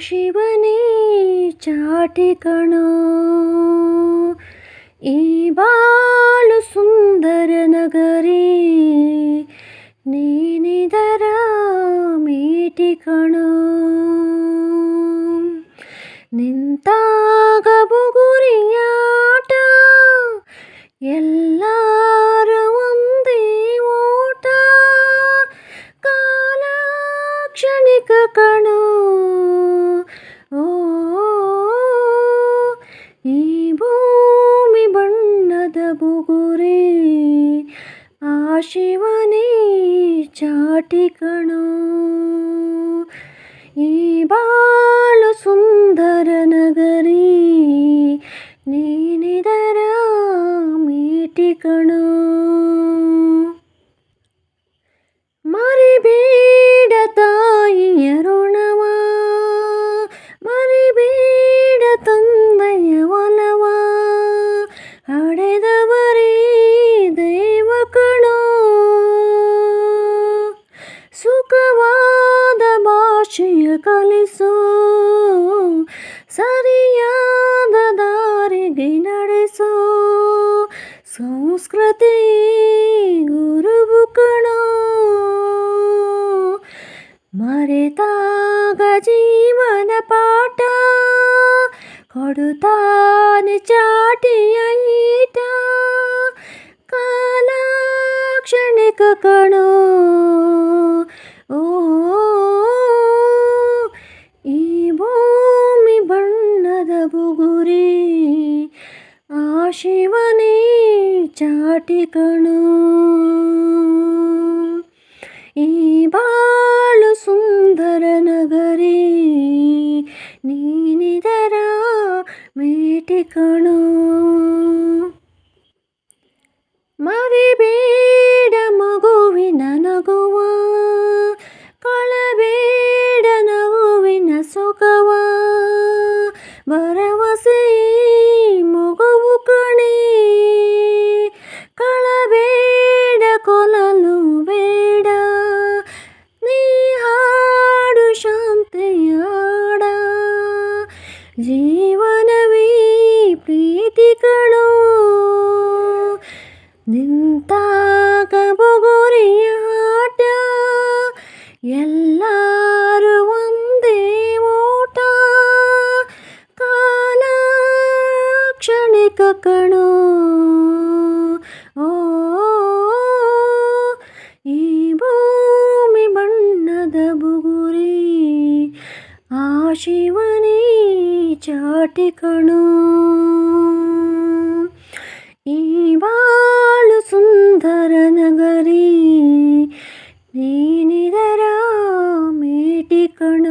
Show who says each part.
Speaker 1: ശിവനെ ചാട്ടിക്കണോ ഈ ബാലു ബാലസുന്ദര നഗരി നീനിതരാമേറ്റിക്കണോ हा शिवनेच्या ठिकाण ई बा しかりそうさりやだだりぎなりそうソンスクラティグルブカロマレタガジマナパタコルタネチャティアイタカラクシャネカカロ ಆ ಶಿವನೇ ಚಾಟಿ ಕಣೋ ಈ ಬಾಳು ಸುಂದರ ನಗರಿ ನೀನಿದರ ಮೇಟಿ ಕಣೋ ಮರಿಬೇಡ ಮಗುವಿನ ನಗುವ ಕಳಬೇಡ ನಗುವಿನ ಸುಖವ ಕಣೋ ನಿಂತಾಗ ಬುಗುರಿಯಾಟ ಎಲ್ಲರೂ ಒಂದೇ ಓಟ. ಕಾಲ ಕ್ಷಣಿಕ ಕಣೋ. ಈ ಭೂಮಿ ಬಣ್ಣದ ಬುಗುರಿ. ಆ ಶಿವನೇ ಚಾಟಿ ಕಣೋ. കളിക്കണ